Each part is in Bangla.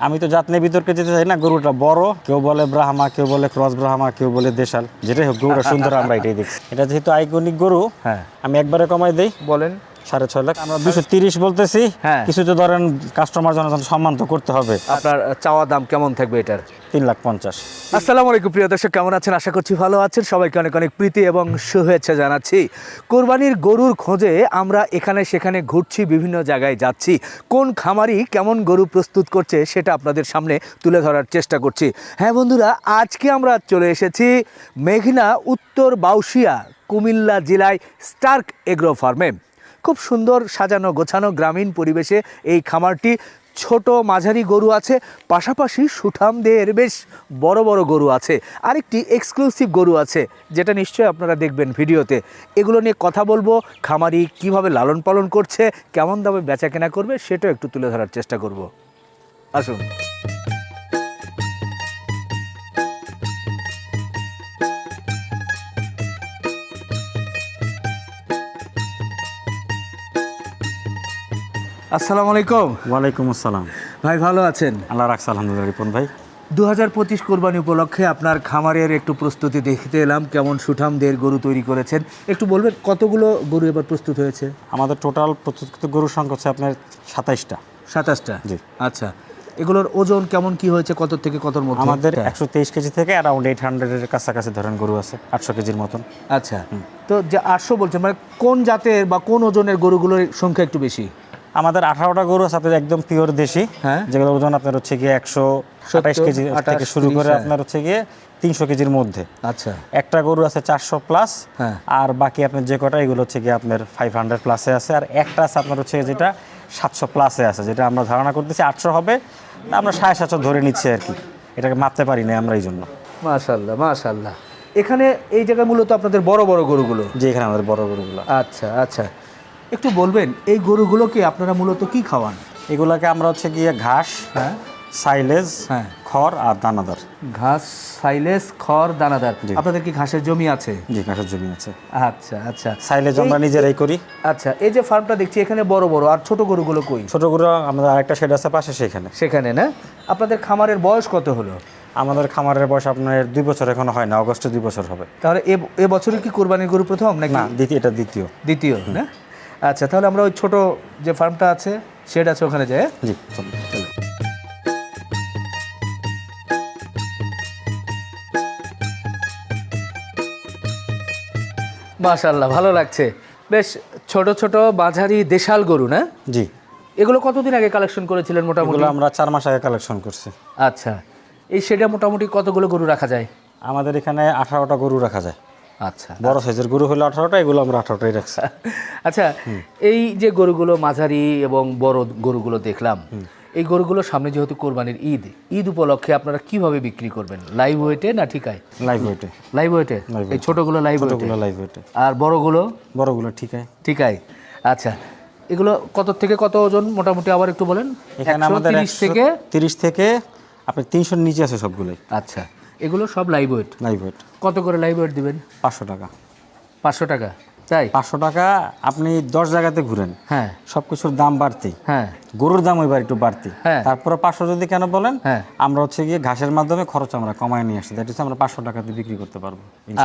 আমি তো জাত নিয়ে বিতর্কে যেতে চাই না গরুটা বড় কেউ বলে ব্রাহ্মা কেউ বলে ক্রস ব্রাহ্মা কেউ বলে দেশাল। যেটাই হোক গরুটা সুন্দর আমরা এটাই দেখছি। এটা যেহেতু আইকনিক গরু হ্যাঁ। আমি একবারে কমাই দেই। বলেন। সাড়ে ছয় লাখ। আমরা দুশো তিরিশ বলতেছি। হ্যাঁ। কিছু তো ধরেন কাস্টমার জনগণ সম্মান তো করতে হবে। আপনার চাওয়া দাম কেমন থাকবে এটার? তিন লাখ পঞ্চাশ। আসসালামু আলাইকুম প্রিয় দর্শক কেমন আছেন? আশা করছি ভালো আছেন। সবাইকে অনেক অনেক প্রীতি এবং শুভেচ্ছা জানাচ্ছি। কোরবানির গরুর খোঁজে আমরা এখানে সেখানে ঘুরছি বিভিন্ন জায়গায় যাচ্ছি। কোন খামারি কেমন গরু প্রস্তুত করছে সেটা আপনাদের সামনে তুলে ধরার চেষ্টা করছি। হ্যাঁ বন্ধুরা আজকে আমরা চলে এসেছি মেঘনা উত্তর বাউসিয়া কুমিল্লা জেলায় স্টার্ক এগ্রো ফার্মে খুব সুন্দর সাজানো গোছানো গ্রামীণ পরিবেশে এই খামারটি ছোট মাঝারি গরু আছে, পাশাপাশি সুঠামদের বেশ বড় বড় গরু আছে, আরেকটি এক্সক্লুসিভ গরু আছে, যেটা নিশ্চয়ই আপনারা দেখবেন ভিডিওতে। এগুলো নিয়ে কথা বলব, খামারি কীভাবে লালন পালন করছে, কেমন দামে বেচা কেনা করবে, সেটাও একটু তুলে ধরার চেষ্টা করব। আসুন। আসসালামু আলাইকুম। ওয়ালাইকুম আসসালাম। ভাই ভালো আছেন? আল্লাহ রাখছে আলহামদুলিল্লাহ রিপন ভাই। দু হাজার পঁচিশ কোরবানি উপলক্ষে আপনার খামারের একটু প্রস্তুতি দেখতে এলাম কেমন সুঠাম সুঠামদের গরু তৈরি করেছেন। একটু বলবেন কতগুলো গরু এবার প্রস্তুত হয়েছে? আমাদের টোটাল প্রস্তুত গরুর সংখ্যা হচ্ছে আপনার সাতাইশটা। সাতাশটা? জি। আচ্ছা। এগুলোর ওজন কেমন কি হয়েছে কত থেকে কতর মধ্যে? আমাদের হ্যাঁ। একশো তেইশ কেজি থেকে অ্যারাউন্ড এইট হান্ড্রেডের কাছাকাছি ধরেন গরু আছে আটশো কেজির মতন। আচ্ছা। তো যে আটশো বলছেন মানে কোন জাতের বা কোন ওজনের গরুগুলোর সংখ্যা একটু বেশি? আমাদের আঠারোটা গরু আছে আপনার একদম পিওর দেশি। হ্যাঁ। যেগুলো ওজন আপনার হচ্ছে গিয়ে একশো আঠাশ কেজি থেকে শুরু করে 30, হ্যাঁ। আপনার হচ্ছে গিয়ে তিনশো কেজির মধ্যে। আচ্ছা। একটা গরু আছে চারশো প্লাস হ্যাঁ। আর বাকি আপনার যে কটা এগুলো হচ্ছে গিয়ে আপনার ফাইভ হান্ড্রেড প্লাসে আছে আর একটা আছে আপনার হচ্ছে যেটা সাতশো প্লাসে আছে যেটা আমরা ধারণা করতেছি আটশো হবে আমরা সাড়ে সাতশো ধরে নিচ্ছি আর কি। এটাকে মাপতে পারি না আমরা এই জন্য। মাশাল্লাহ মাশাল্লাহ। এখানে এই জায়গায় মূলত আপনাদের বড় বড় গরুগুলো? যে এখানে আমাদের বড় গরুগুলো। আচ্ছা আচ্ছা। একটু বলবেন এই গরুগুলোকে আপনারা মূলত কি খাওয়ান? এগুলাকে আমরা হচ্ছে গিয়ে ঘাস হ্যাঁ। সাইলেজ হ্যাঁ। খড় আর দানাদার। ঘাস সাইলেজ খড় দানাদার। আপনাদের কি ঘাসের জমি আছে? যে ঘাসের জমি আছে। আচ্ছা আচ্ছা। সাইলেজ আমরা নিজেরাই করি। আচ্ছা এই যে ফার্মটা দেখছি এখানে বড় বড় আর ছোট গরুগুলো কই? ছোট গরু আমাদের আরেকটা শেড আছে পাশে সেখানে। সেখানে না? আপনাদের খামারের বয়স কত হলো? আমাদের খামারের বয়স আপনার দুই বছর এখনও হয় না অগস্টে দুই বছর হবে। তাহলে এ বছরই কি কোরবানির গরু প্রথম নাকি? না দ্বিতীয় এটা দ্বিতীয়। দ্বিতীয় না? আচ্ছা তাহলে আমরা ওই ছোট যে ফার্মটা আছে শেড আছে ওখানে যাই হ্যাঁ? জি চলুন। মাশাল্লাহ ভালো লাগছে। বেশ ছোট ছোট মাঝারি দেশাল গরু না? জি। এগুলো কতদিন আগে কালেকশন করেছিলেন মোটামুটি? আমরা চার মাস আগে কালেকশন করছি। আচ্ছা এই সেটা মোটামুটি কতগুলো গরু রাখা যায়? আমাদের এখানে আঠারোটা গরু রাখা যায়। আচ্ছা বড় সাইজের গরু হলো আঠারোটা এগুলো আমরা আঠারোটাই রাখছি। আচ্ছা এই যে গরুগুলো মাঝারি এবং বড় গরুগুলো দেখলাম এই গরুগুলো সামনে যেহেতু কোরবানির ঈদ ঈদ উপলক্ষে আপনারা কীভাবে বিক্রি করবেন? লাইভ ওয়েটে না ঠিকায় লাইভ ওয়েটে লাইভ ওয়েটে এই ছোটগুলো লাইভ ওয়েটে লাইভ ওয়েটে আর বড়গুলো? বড়গুলো ঠিক আছে। ঠিকায় আচ্ছা এগুলো কত থেকে কত ওজন? মোটামুটি আবার একটু বলেন। এখানে 130 আমাদের থেকে? তিরিশ থেকে আপনি তিনশোর নিচে আছে সবগুলোই। আচ্ছা। এগুলো সব লাইভ ওয়েট লাইভ ওয়েট কত করে লাইভ ওয়েট দিবেন? পাঁচশো টাকা। পাঁচশো টাকা তাই? পাঁচশো টাকা আপনি দশ জায়গাতে ঘুরেন। হ্যাঁ। সব কিছুর দাম বাড়তি। হ্যাঁ। গরুর দাম এবার একটু বাড়তি। হ্যাঁ। তারপরে পাঁচশো যদি কেন বলেন হ্যাঁ। আমরা হচ্ছে গিয়ে ঘাসের মাধ্যমে খরচ আমরা কমায় নিয়ে আসি। দ্যাট হচ্ছে আমরা পাঁচশো টাকাতে বিক্রি করতে পারব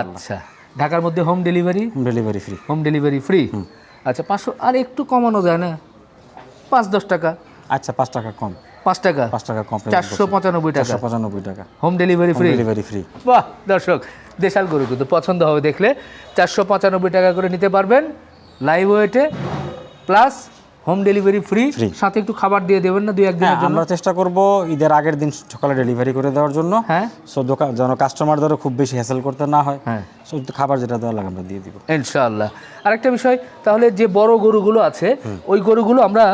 আচ্ছা। ঢাকার মধ্যে home delivery home delivery free home delivery free আচ্ছা পাঁচশো আর একটু কমানো যায় না? পাঁচ দশ টাকা। আচ্ছা পাঁচ টাকা কম। পাঁচ টাকা। পাঁচ টাকা কম চারশো পঁচানব্বই টাকা। পঁচানব্বই টাকা। Home delivery free delivery free বাহ দর্শক দেশাল গরু কিন্তু পছন্দ হবে দেখলে। চারশো পঁচানব্বই টাকা করে নিতে পারবেন লাইভ ওয়েটে প্লাস হোম ডেলিভারি ফ্রি। সাথে একটু খাবার দিয়ে দেবেন না দুই হ্যাঁ একদিনের জন্য। আমরা চেষ্টা করব ঈদের আগের দিন সকালে ডেলিভারি করে দেওয়ার জন্য। হ্যাঁ। সো দোকান যেন কাস্টমারদেরও খুব বেশি হ্যাসেল করতে না হয়। হ্যাঁ। সো খাবার যেটা দেওয়া লাগে আমরা দিয়ে দিব। ইনশাআল্লাহ। আরেকটা বিষয় তাহলে যে বড় গরুগুলো আছে ওই গরুগুলো আমরা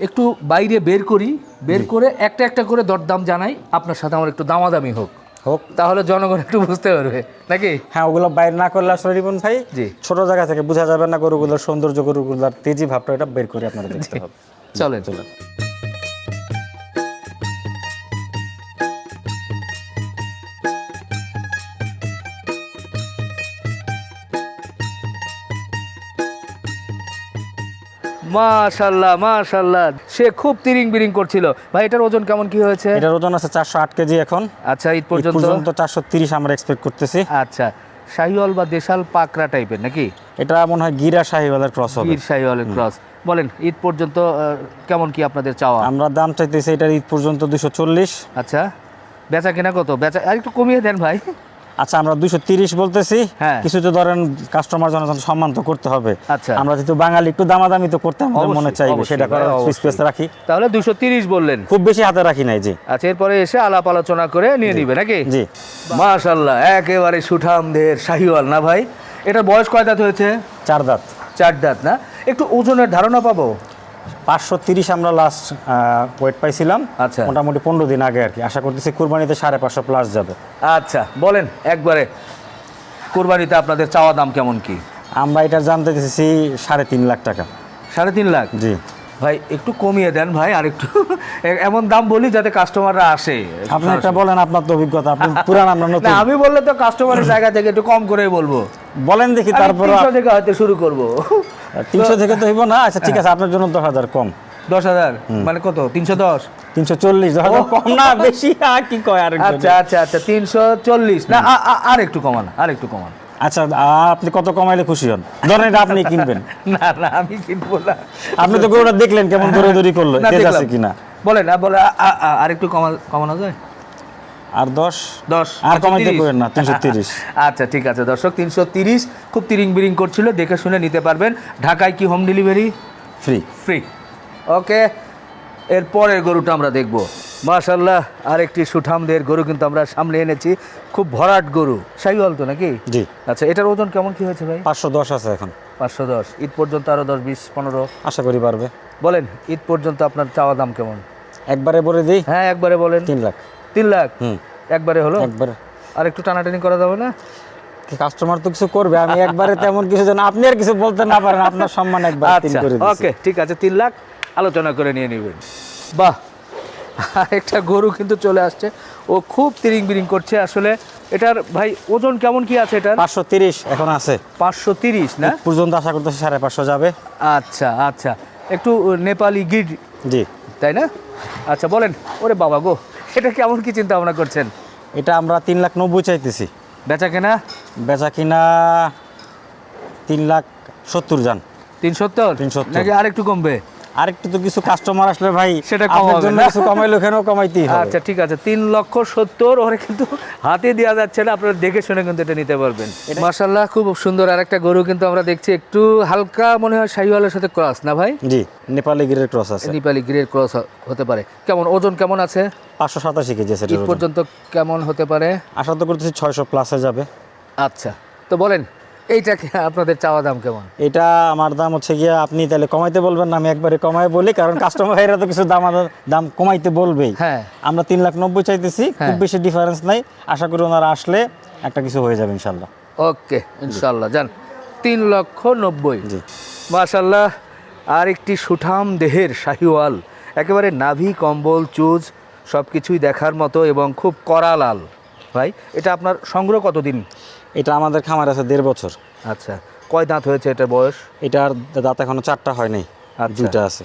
একটু বাইরে বের করি বের করে একটা একটা করে দরদাম জানাই আপনার সাথে আমার একটু দামাদামি হোক। হোক। তাহলে জনগণ একটু বুঝতে পারবে নাকি? হ্যাঁ ওগুলো বাইর না করলে আসলে রিপন ভাই জি। ছোট জায়গা থেকে বোঝা যাবে না গরুগুলোর সৌন্দর্য গরুগুলোর তেজি ভাবটা এটা বের করে আপনারা দেখতে হবে। চলেন। চলেন। মাশাল্লাহ মাশাল্লাহ। সে খুব তিরিং বিরিং করছিল। ভাই এটার ওজন কেমন কি হয়েছে? এটার ওজন আছে চারশো আট কেজি এখন। আচ্ছা ঈদ পর্যন্ত? চারশো তিরিশ আমরা এক্সপেক্ট করতেছি। আচ্ছা শাহিওয়াল বা দেশাল পাকরা টাইপের নাকি? এটা মনে হয় গিরা শাহিওয়ালের ক্রস হবে। বীর শাহিওয়ালের ক্রস বলেন ঈদ পর্যন্ত কেমন কি আপনাদের চাওয়া? আমরা দাম চাইতেছি এটার ঈদ পর্যন্ত দুশো চল্লিশ। আচ্ছা বেচা কেনা কত? বেচা আর একটু কমিয়ে দেন ভাই। আচ্ছা আমরা দুশো তিরিশ বলতেছি। হ্যাঁ। কিছু তো ধরেন কাস্টমার জনগণ সম্মান তো করতে হবে। আচ্ছা। আমরা যেহেতু বাঙালি একটু দামাদামি তো করতে আমাদের মনে চাইবে সেটা ভাই, করার স্পেস রাখি। তাহলে দুশো তিরিশ বললেন। খুব বেশি হাতে রাখি নাই জি। আচ্ছা এরপরে এসে আলাপ আলোচনা করে নিয়ে নিবে নাকি? জি। মাশাল্লাহ একেবারে সুঠামদের শাহিওয়াল না ভাই? এটা বয়স কয় দাঁত হয়েছে? চার দাঁত। চার দাঁত না? একটু ওজনের ধারণা পাবো? পাঁচশো তিরিশ আমরা লাস্ট ওয়েট পাইছিলাম। আচ্ছা। মোটামুটি পনেরো দিন আগে আর কি। আশা করতেছি কুরবানিতে সাড়ে পাঁচশো প্লাস যাবে। আচ্ছা বলেন একবারে কোরবানিতে আপনাদের চাওয়া দাম কেমন কি? আমরা এটা জানতে চাইছি সাড়ে তিন লাখ টাকা। সাড়ে তিন লাখ? জি। ভাই একটু কমিয়ে দেন ভাই আর একটু এমন দাম বলি যাতে কাস্টমাররা আসে। আপনি একটা বলেন আপনার তো অভিজ্ঞতা আপনি পুরান আমরা নতুন। আমি বললে তো কাস্টমারের জায়গা থেকে একটু কম করে বলব। বলেন দেখি তারপর থেকে হয়তো শুরু করব। তিনশো থেকে তো হইব না? আচ্ছা ঠিক আছে আপনার জন্য দশ হাজার কম। দশ হাজার? মানে কত? তিনশো দশ? তিনশো চল্লিশ কম না বেশি। আর কি কয় আর আচ্ছা আচ্ছা আচ্ছা তিনশো চল্লিশ। না আর একটু কমান আর একটু কমান। আচ্ছা আপনি কত কমাইলে খুশি হন? ধরেন এটা আপনি কিনবেন। না না আমি কিনবো না। আপনি তো গরুটা দেখলেন কেমন দৌড়ে দৌড়ি করল দেখলাম। আছে কিনা। বলেন বলে আর একটু কমা কমানো যায়? আর দশ? দশ। আর কমাইতে 330? করেন না তিনশো তিরিশ। আচ্ছা ঠিক আছে দর্শক তিনশো তিরিশ খুব তিরিং বিরিং করছিল দেখে শুনে নিতে পারবেন। ঢাকায় কি home delivery free free okay এর পরের গরুটা আমরা দেখব। মাশাল্লাহ আরেকটি সুঠামদের গরু কিন্তু আমরা সামনে এনেছি। খুব ভরাট গরু। শাহিওয়াল তো নাকি? জি। আচ্ছা এটার ওজন কেমন কি হয়েছে ভাই? পাঁচশো দশ আছে এখন। পাঁচশো দশ। ঈদ পর্যন্ত আরও দশ বিশ পনেরো? আশা করি পারবে বলেন ঈদ পর্যন্ত আপনার চাওয়া দাম কেমন? একবারে বলে দিই? হ্যাঁ একবারে বলেন। তিন লাখ। তিন লাখ? একবারে হলো? একবারে। আর একটু টানাটানি করা যাবে না? কাস্টমার তো কিছু করবে আমি একবারে তেমন কিছু যেন আপনি আর কিছু বলতে না পারেন আপনার সম্মান একবার তিন আচ্ছা করে ওকে ঠিক আছে তিন লাখ আলোচনা করে নিয়ে নেবেন। বাহ! একটা গরু কিন্তু চলে আসছে ও খুব তিরিং বিরিং করছে আসলে এটার ভাই ওজন কেমন কি আছে এটার? পাঁচশো তিরিশ এখন আছে। পাঁচশো তিরিশ না? পর্যন্ত আশা করতেছি সাড়ে পাঁচশো যাবে। আচ্ছা আচ্ছা একটু নেপালি গিড। জি। তাই না? আচ্ছা বলেন ওরে বাবা গো। এটা কেমন কি চিন্তা ভাবনা করছেন? এটা আমরা তিন লাখ নব্বই চাইতেছি। বেচা কেনা? বেচা কিনা তিন লাখ সত্তর যান। তিন সত্তর? তিন সত্তর। আর একটু কমবে? আর একটু তো কিছু কাস্টমার আসলে ভাই সেটা কমাবে জন্য কিছু কমাইলে ওখানেও কমাইতেই হবে। আচ্ছা ঠিক আছে। তিন লক্ষ সত্তর ওরে কিন্তু হাতে দেওয়া যাচ্ছে না। আপনারা দেখে শুনে কিন্তু এটা নিতে পারবেন। মার্শাল্লাহ খুব সুন্দর আর একটা গরু কিন্তু আমরা দেখছি। একটু হালকা মনে হয় শাহিওয়ালের সাথে ক্রস না ভাই? জি নেপালি গিরের ক্রস আছে। নেপালি গ্রেড ক্রস হতে পারে। কেমন ওজন কেমন আছে? পাঁচশো সাতাশি কেজি আছে। পর্যন্ত কেমন হতে পারে? আশা তো করতেছি ছয়শো প্লাসে যাবে। আচ্ছা তো বলেন এইটা কি আপনাদের চাওয়া দাম কেমন? এটা আমার দাম হচ্ছে গিয়ে আপনি তাহলে কমাইতে বলবেন না আমি একবারে কমাই বলি কারণ কাস্টমার ভাইরা তো কিছু দাম দাম কমাইতে বলবেই। হ্যাঁ। আমরা তিন লাখ নব্বই চাইতেছি খুব হ্যাঁ। বেশি ডিফারেন্স নাই আশা করি ওনারা আসলে একটা কিছু হয়ে যাবে ইনশাল্লাহ ওকে ইনশাল্লাহ যান তিন লক্ষ নব্বই। জি। মাশাল্লাহ আর একটি সুঠাম দেহের শাহিওয়াল একেবারে নাভি কম্বল চুজ সব কিছুই দেখার মতো এবং খুব কড়া লাল ভাই এটা আপনার সংগ্রহ কতদিন? এটা আমাদের খামার আছে দেড় বছর। আচ্ছা কয় দাঁত হয়েছে এটা বয়স? এটার দাঁত এখনও চারটা হয় নাই আচ্ছা। দুইটা আছে।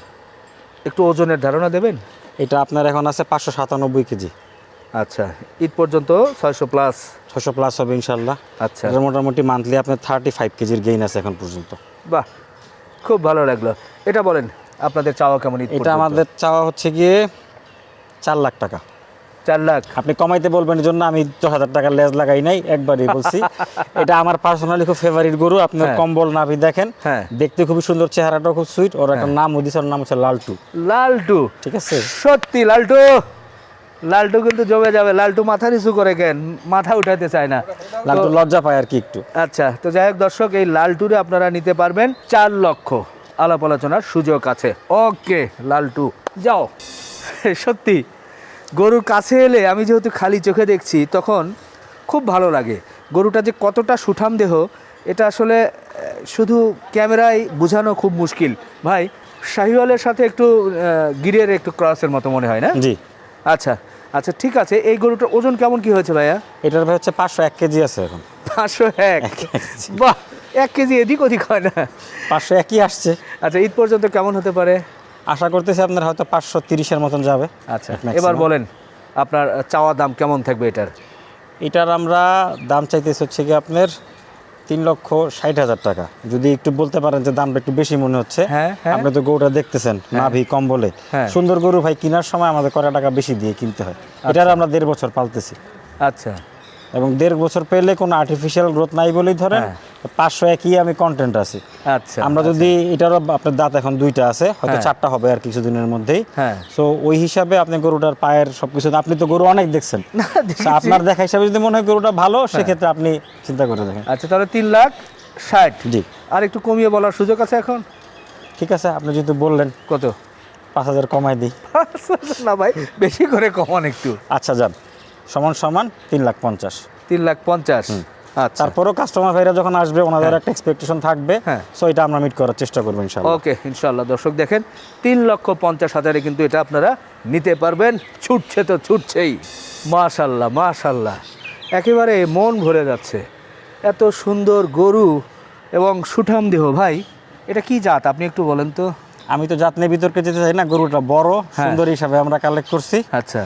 একটু ওজনের ধারণা দেবেন? এটা আপনার এখন আছে পাঁচশো সাতানব্বই কেজি। আচ্ছা ঈদ পর্যন্ত ছয়শো প্লাস? ছশো প্লাস হবে ইনশাল্লাহ। আচ্ছা। মোটামুটি মান্থলি আপনার থার্টি ফাইভ কেজির গেইন আছে এখন পর্যন্ত। বাহ খুব ভালো লাগল। এটা বলেন আপনাদের চাওয়া কেমন এটা আমাদের চাওয়া হচ্ছে গিয়ে চার লাখ টাকা। চার লাখ। আপনি কমাইতে বলবেন জন্য আমি দশ হাজার টাকার লেজ লাগাই নাই একবারই বলছি। এটা আমার পার্সোনালি খুব ফেভারিট গরু আপনার হ্যাঁ। কম্বল নাভি দেখেন। হ্যাঁ। দেখতে খুবই সুন্দর চেহারাটাও খুব সুইট ওর একটা নাম ওদিস ওর নাম হচ্ছে লালটু। লালটু। ঠিক আছে? সত্যি লালটু। লালটু কিন্তু জমে যাবে। লালটু মাথা নিচু করে কেন? মাথা উঠাতে চায় না। লালটু লজ্জা পায় আর কি একটু। আচ্ছা তো যাই হোক দর্শক এই লালটুরে আপনারা নিতে পারবেন চার লক্ষ। আলাপ আলোচনার সুযোগ আছে। ওকে লালটু যাও। সত্যি। গরুর কাছে এলে আমি যেহেতু খালি চোখে দেখছি তখন খুব ভালো লাগে। গরুটা যে কতটা সুঠাম দেহ এটা আসলে শুধু ক্যামেরায় বোঝানো খুব মুশকিল। ভাই শাহিওয়ালের সাথে একটু গিরের একটু ক্রসের মতো মনে হয় না? জি। আচ্ছা আচ্ছা ঠিক আছে এই গরুটার ওজন কেমন কি হয়েছে ভাইয়া? এটার ভাই হচ্ছে পাঁচশো এক কেজি আছে এখন। পাঁচশো এক। বাহ এক কেজি এদিক ওদিক হয় না। পাঁচশো একই আসছে। আচ্ছা ঈদ পর্যন্ত কেমন হতে পারে? আশা করতেছি আপনার হয়তো পাঁচশো তিরিশের মতন যাবে। আচ্ছা এবার বলেন আপনার চাওয়া দাম কেমন থাকবে এটার? এটার আমরা দাম চাইতেছি হচ্ছে কি আপনার তিন লক্ষ ষাট হাজার টাকা। যদি একটু বলতে পারেন যে দামটা একটু বেশি মনে হচ্ছে। হ্যাঁ, হ্যাঁ। আপনি তো গরুটা দেখতেছেন নাভি কম্বলে। হ্যাঁ। সুন্দর গরু ভাই কেনার সময় আমাদের কটা টাকা বেশি দিয়ে কিনতে হয়। এটার আমরা দেড় বছর পালতেছি। আচ্ছা। এবং দেড় বছর পেলে কোনো আর্টিফিশিয়াল গ্রোথ নাই বলেই ধরেন। পাঁচশো একই আমি কন্টেন্ট আছি। আচ্ছা আমরা যদি এটারও আপনার দাঁত এখন দুইটা আছে হয়তো হ্যাঁ। চারটা হবে আর কিছুদিনের মধ্যেই। হ্যাঁ। সো ওই হিসাবে আপনি গরুটার পায়ের সবকিছু আপনি তো গরু অনেক দেখছেন। আপনার দেখা হিসাবে যদি মনে হয় গরুটা ভালো সেক্ষেত্রে আপনি চিন্তা করে দেখেন। আচ্ছা তাহলে তিন লাখ ষাট। জি। আর একটু কমিয়ে বলার সুযোগ আছে এখন? ঠিক আছে আপনি যেহেতু বললেন কত? পাঁচ হাজার কমাই দিই। না ভাই বেশি করে কমান একটু। আচ্ছা যান। সমান সমান তিন লাখ পঞ্চাশ। তিন লাখ পঞ্চাশ। আচ্ছা তারপরেও কাস্টমার ভাইরা যখন আসবে ওনাদের একটা এক্সপেকটেশন থাকবে। হ্যাঁ। সো এটা আমরা মিট করার চেষ্টা করব ইনশাআল্লাহ। ওকে ইনশাল্লাহ দর্শক দেখেন তিন লক্ষ পঞ্চাশ হাজারে কিন্তু এটা আপনারা নিতে পারবেন। ছুটছে তো ছুটছেই। মাশাল্লাহ মাশাল্লাহ একেবারে মন ভরে যাচ্ছে। এত সুন্দর গরু এবং সুঠাম দেহ ভাই এটা কি জাত? আপনি একটু বলেন তো। আমি তো জাতনে বিতর্কে যেতে চাই না গরুটা বড় হ্যাঁ। সুন্দর হিসাবে আমরা কালেক্ট করছি। আচ্ছা।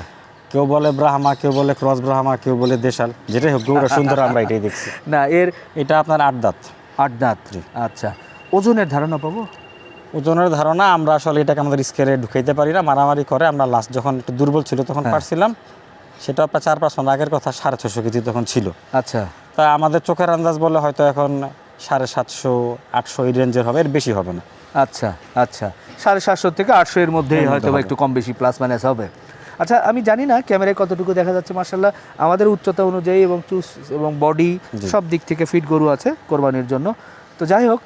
কেউ বলে ব্রাহ্মা কেউ বলে ক্রস ব্রাহ্মা কেউ বলে দেশাল। যেটাই হোক গরুটা সুন্দর আমরা এটাই দেখছি। না এর এটা আপনার আট দাঁত। আট দাঁত। আচ্ছা ওজনের ধারণা পাবো? ওজনের ধারণা আমরা আসলে এটাকে আমাদের স্কেলে ঢুকাইতে পারি না মারামারি করে। আমরা লাস্ট যখন একটু দুর্বল ছিল তখন হ্যাঁ। পারছিলাম। সেটা আপনার চার পাঁচ মাস আগের কথা সাড়ে ছশো কেজি তখন ছিল। আচ্ছা। তা আমাদের চোখের আন্দাজ বলে হয়তো এখন সাড়ে সাতশো আটশো এই রেঞ্জের হবে এর বেশি হবে না। আচ্ছা আচ্ছা। সাড়ে সাতশো থেকে আটশো এর মধ্যেই হয়তো একটু কম বেশি প্লাস মাইনাস হবে। আচ্ছা আমি জানি না ক্যামেরায় কতটুকু দেখা যাচ্ছে মার্শাল্লাহ আমাদের উচ্চতা অনুযায়ী এবং চুস এবং বডি সব দিক থেকে ফিট গরু আছে কোরবানির জন্য। তো যাই হোক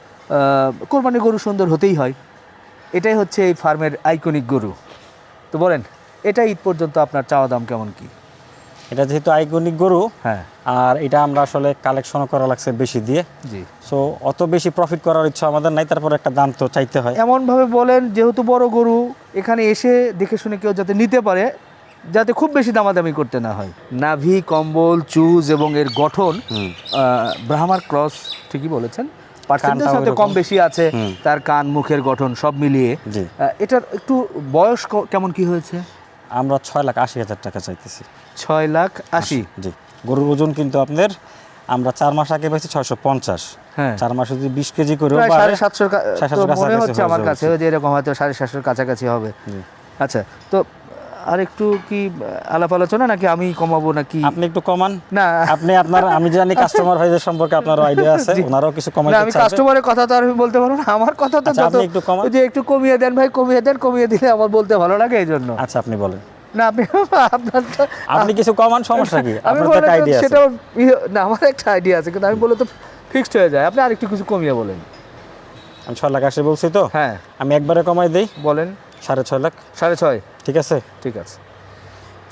কোরবানির গরু সুন্দর হতেই হয়। এটাই হচ্ছে এই ফার্মের আইকনিক গরু। তো বলেন এটা ঈদ পর্যন্ত আপনার চাওয়া দাম কেমন কি? এটা যেহেতু আইকনিক গরু হ্যাঁ। আর এটা আমরা আসলে কালেকশনও করা লাগছে বেশি দিয়ে। জি। সো অত বেশি প্রফিট করার ইচ্ছা আমাদের নাই তারপর একটা দাম তো চাইতে হয়। এমনভাবে বলেন যেহেতু বড় গরু এখানে এসে দেখে শুনে কেউ যাতে নিতে পারে যাতে খুব বেশি দামাদামি করতে না হয়। নাভি কম্বল চুজ এবং এর গঠন ব্রাহ্মার ক্রস ঠিকই বলেছেন পার্সেন্টেজ হয়তো কম বেশি আছে তার কান মুখের গঠন সব মিলিয়ে। এটার একটু বয়স কেমন কি হয়েছে? আমরা ছয় লাখ আশি হাজার টাকা চাইতেছি। ছয় লাখ আশি। জি। গরুর ওজন কিন্তু আপনার আমরা চার মাস আগে পাইছি ছয়শো পঞ্চাশ। চার মাসে যদি বিশ কেজি করে সাড়ে সাতশোর মনে হচ্ছে আমার কাছে যে এরকম হয়তো সাড়ে সাতশোর কাছাকাছি হবে। আচ্ছা তো আর একটু কি আলাপ আলোচনা নাকি আমি কমাবো নাকি? আপনি একটু কমান। না। আপনি আপনার আমি জানি কাস্টমার ভাইদের সম্পর্কে আপনার আইডিয়া আছে ওনারাও কিছু না কমাইতে আমি কাস্টমারের কথা তো আর আমি বলতে পারব না আমার কথা তো আচ্ছা, যত আপনি একটু কমান। ওই যে একটু কমিয়ে দেন ভাই কমিয়ে দেন কমিয়ে দিলে আমার বলতে ভালো লাগে এই জন্য আচ্ছা আপনি বলেন। না আপনি আপনার আপনি কিছু কমান সমস্যা কি? আমি আপনার একটা আইডিয়া আছে। সেটা ইয়ে- না আমার একটা আইডিয়া আছে কিন্তু আমি বলে তো ফিক্সড হয়ে যায়। আপনি আরেকটু কিছু কমিয়ে বলেন। আমি ছয় লাখ আশি বলছি তো? হ্যাঁ। আমি একবারে কমাই দিই? বলেন। সাড়ে ছয় লাখ। সাড়ে ছয়। ঠিক আছে। ঠিক আছে।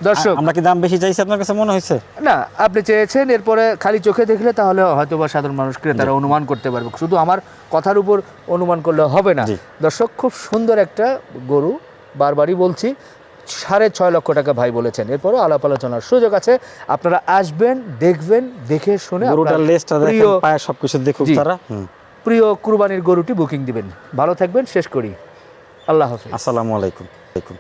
দর্শক আমরা কি দাম বেশি চাইছি আপনার কাছে মনে হয়েছে? না আপনি চেয়েছেন এরপরে খালি চোখে দেখলে তাহলে হয়তো বা সাধারণ মানুষ ক্রেতারা অনুমান করতে পারবে। শুধু আমার কথার উপর অনুমান করলে হবে না। দর্শক খুব সুন্দর একটা গরু বারবারই বলছি সাড়ে ছয় লক্ষ টাকা ভাই বলেছেন। এরপরও আলাপ আলোচনার সুযোগ আছে। আপনারা আসবেন দেখবেন দেখে শুনে সবকিছু দেখুন তারা। প্রিয় কুরবানির গরুটি বুকিং দিবেন। ভালো থাকবেন শেষ করি। আল্লাহ হাফিজ। আসসালামু আলাইকুম আলাইকুম।